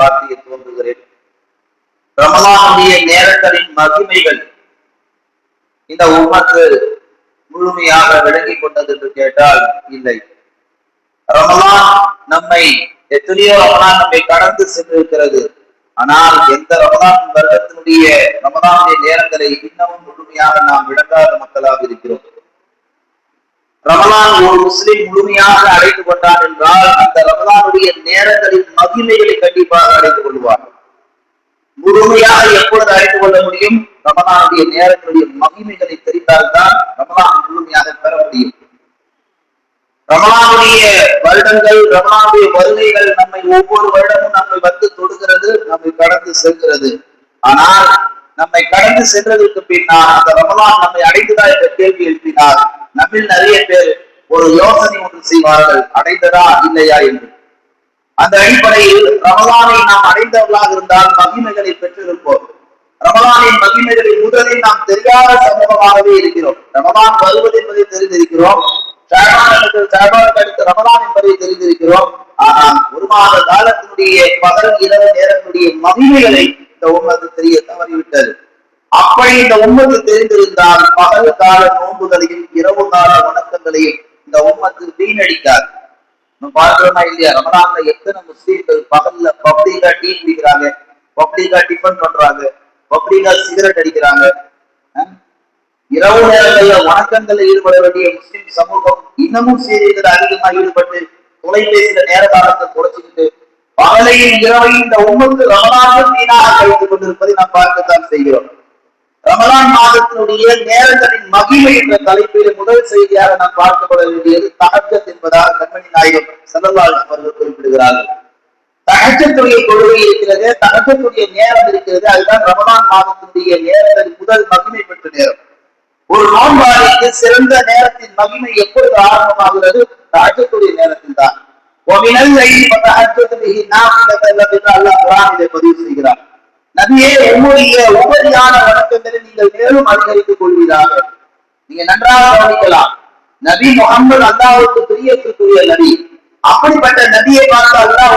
பார்த்து தோன்றுகிறேன் ரமலானுடைய நேரங்களின் மகிமைகள் இந்த உமக்கு முழுமையாக விளங்கிக் கொண்டது என்று கேட்டால் இல்லை. ரமலான் நம்மை எத்தனையோ ரமலான் நம்மை கடந்து சென்றிருக்கிறது. ஆனால் எந்த ரமலான் வருடத்தினுடைய ரமலானுடைய நேரங்களை இன்னமும் முழுமையாக நாம் விளங்காத மக்களாக இருக்கிறோம். ரமலான் ஒரு முஸ்லிம் முழுமையாக அடைந்து கொண்டான் என்றால் அந்த ரமலானுடைய நேரங்களின் மகிமைகளை கண்டிப்பாக அடைந்து கொள்வார். முழுமையாக எப்பொழுது அறிந்து கொள்ள முடியும்? ரமலானுடைய நேரங்களுடைய மகிமைகளை தெரிந்தால்தான் ரமலான் முழுமையாக பெற முடியும். ரமலானுடைய வருடங்கள் ரமலானுடைய வருகைகள் நம்மை ஒவ்வொரு வருடமும் நம்மை வந்து தொடுகிறது நம்மை கடந்து செல்கிறது. ஆனால் நம்மை கடந்து சென்றதற்கு பின்னால் அந்த ரமலான் நம்மை அடைந்ததா என்ற கேள்வி எழுப்பினார். நம்மில் நிறைய பேர் ஒரு யோசனை ஒன்று செய்வார்கள் அடைந்ததா இல்லையா என்று. அந்த அடிப்படையில் ரமலானை நாம் அடைந்தவர்களாக இருந்தால் மகிமைகளை பெற்றிருப்போம். ரமலானின் மகிமைகளை முதலில் நாம் தெரியாத சமூகமாகவே இருக்கிறோம். ரமலான் வருவது என்பதை தெரிந்திருக்கிறோம். அடுத்து ரமலான் என்பதை தெரிந்திருக்கிறோம். ஆனால் ஒரு மாத காலத்தினுடைய பகல் இரவு நேரத்தினுடைய மகிமைகளை இந்த உண்மத்து தெரிய தவறிவிட்டது. அப்படி இந்த உண்மத்து தெரிந்திருந்தால் பகல் கால நோன்புகளையும் இரவு கால வணக்கங்களையும் இந்த உண்மத்து வீணடிக்காது. நம்ம பார்க்கிறோமா இல்லையா? ரமலான்ல எத்தனை முஸ்லீம்கள் பகல்ல பப்ளிகா டீ குடிக்கிறாங்க பப்ளிகா டிஃபன் பண்றாங்க பப்ளிகா சிகரெட் அடிக்கிறாங்க இரவு நேரங்கள்ல வணக்கங்கள்ல ஈடுபட வேண்டிய முஸ்லிம் சமூகம் இன்னமும் செய்திகள் அதிகமாக ஈடுபட்டு தொலைபேசியில நேர காலத்தை குறைச்சிக்கிட்டு பகலையும் இரவையும் இந்த உண்மத்து ரமலானும் வீணாக கழித்துக் கொண்டிருப்பதை நாம் பார்க்கத்தான் செய்கிறோம். ரமலான் மாதத்தினுடைய நேரங்களின் மகிமை என்ற தலைப்பில் முதல் செய்தியாக நாம் பார்க்கப்பட வேண்டியது தகஜத் என்பதாக கண்மணி நாயகம் செல்லலால் அவர்கள் குறிப்பிடுகிறார்கள். தகஜத்துடைய கொள்கை இருக்கிறது தகஜத்துடைய நேரம் இருக்கிறது அதுதான் ரமலான் மாதத்தினுடைய நேரங்களின் முதல் மகிமை பெற்ற நேரம். ஒரு நோன்பாளிக்கு சிறந்த நேரத்தின் மகிமை எப்பொழுது ஆரம்பமாகிறது? தகஜத்துடைய நேரத்தில் தான். அல்லாஹ் பதிவு செய்கிறார் நபியே என்னுடைய உபரியான வணக்கங்களை நீங்கள் மேலும் அதிகரித்துக் கொள்வீராக. நீங்க நன்றாக கவனிக்கலாம். நபி முகமது அல்லாவுக்கு பிரியத்துக்குரிய நபி. அப்படிப்பட்ட நபியை பார்த்து அல்லாஹ்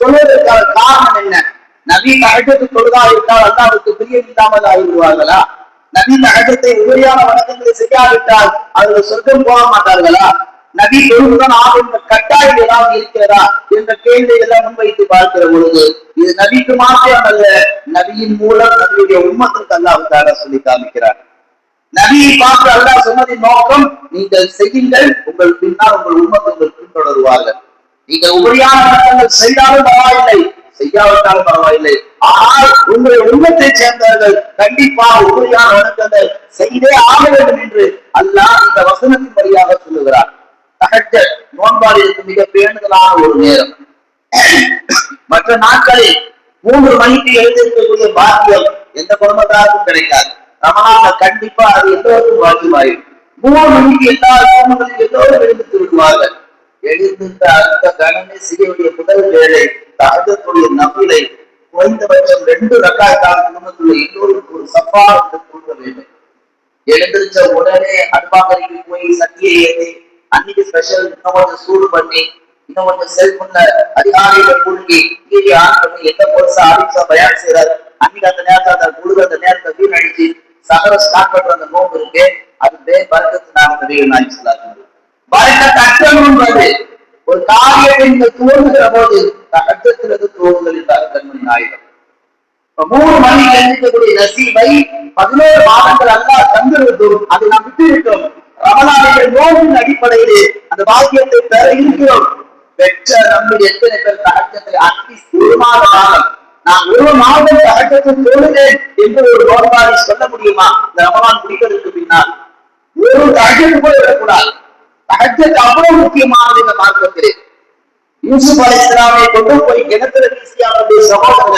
சொல்வதற்கான காரணம் என்ன? நபி தகஜத்து தொழுதா இருந்தால் அல்லாவுக்கு பிரியம் இல்லாமல் ஆகிவிடுவார்களா? நபி தகஜத்தை உபரியான வணக்கங்களை செய்யாவிட்டால் அவர்கள் சொர்க்கம் போக மாட்டார்களா? நபி தொழுதுதான் ஆகும். கட்டாயம் ஏதாவது இருக்கிறதா என்ற கேள்விகளை முன்வைத்து பார்க்கிற பொழுது இது நபிக்கு மாத்திரம் அல்ல நபியின் மூலம் நபியுடைய உண்மத்திற்கு அல்லாவுக்காக சொல்லி காமிக்கிறார். நபியை பார்த்து அல்லாஹ் சொன்னதின் நோக்கம் நீங்கள் செய்யுங்கள் உங்கள் பின்னால் உங்கள் உண்மத்தை உங்கள் பின்தொடருவார்கள். நீங்கள் உபரியான வணக்கங்கள் செய்தாலும் பரவாயில்லை செய்யாவிட்டாலும் பரவாயில்லை. ஆனால் உங்களுடைய உண்மத்தை சேர்ந்தவர்கள் கண்டிப்பாக உபரியான வணக்கங்கள் செய்தே ஆக வேண்டும் என்று அல்லாஹ் இந்த வசனத்தின் வழியாக சொல்லுகிறார். தகஜ நோன்பாளிற்கு மிக பேணுதலான ஒரு நேரம். மற்ற நாட்களில் மூன்று மணிக்கு எழுந்திருக்கக்கூடிய பாக்கியம் எந்த குடும்பத்தாருக்கும் கிடைக்காது. ரமணால கண்டிப்பா அது எல்லோருக்கும் வாக்கியமாயிடும் மூணு மணிக்கு எல்லா குடும்பங்களும் எல்லோரும் எழுந்து விடுவார்கள் எழுந்திருந்த அந்த கணமே செய்ய முதல் வேலை தகஜத்துடைய நபிலை குறைந்தபட்சம் ரெண்டு ரக்காய்க்கான குடும்பத்துல எல்லோருக்கும் ஒரு சப்பா கொடுக்க வேண்டும். எழுந்திருச்ச உடனே அன்பாக போய் சத்தியை ஏற்றி அன்னைக்கு ஸ்பெஷல் இன்னும் கொஞ்சம் சூடு பண்ணி இன்னும் கொஞ்சம் செல்போன்ல அதிகாரிகளை கூட்டி டிவி ஆன் பண்ணி எந்த பொருசா ஆரம்பிச்சா பயன் செய்யறாரு அன்னைக்கு அந்த நேரத்தை அந்த முழுக அந்த நேரத்தை வீணடிச்சு சகர ஸ்டார்ட் பண்ற அந்த நோம்பு இருக்கு. அது பே பறக்கத்து நான் நபிகள் நாய் சொல்லாங்க ஒரு காரியத்தை நீங்கள் தோன்றுகிற போது அச்சத்திலிருந்து தோன்றுதல் என்றார் கண்மணி நாயகம் மூணு மணி எழுந்திருக்கக்கூடிய நசீபை பதினோரு மாதங்கள் அல்லா தந்திருந்தோம் அதை நாம் விட்டு விட்டுவிட்டோம். ரமலானுடைய நோவின் அடிப்படையிலே அந்த பாக்கியத்தை பெற இருக்கிறோம். பெற்ற நம்முடைய எத்தனை பேர் தகச்சத்தை அத்தி ஒரு மாத காலம் நான் ஒரு மாதம் தகச்சத்தை தொழுதேன் என்று ஒரு நோன்பாளி சொல்ல முடியுமா? இந்த ரமலான் முடிவதற்கு பின்னால். ஒரு தகச்சத்து கூட விடக்கூடாது தகச்சத்து அவ்வளவு முக்கியமானது இந்த மார்க்கத்திலே. யூசுப் அலை இஸ்லாமை கொண்டு போய் கிணத்துல வீசி அவருடைய சகோதரர்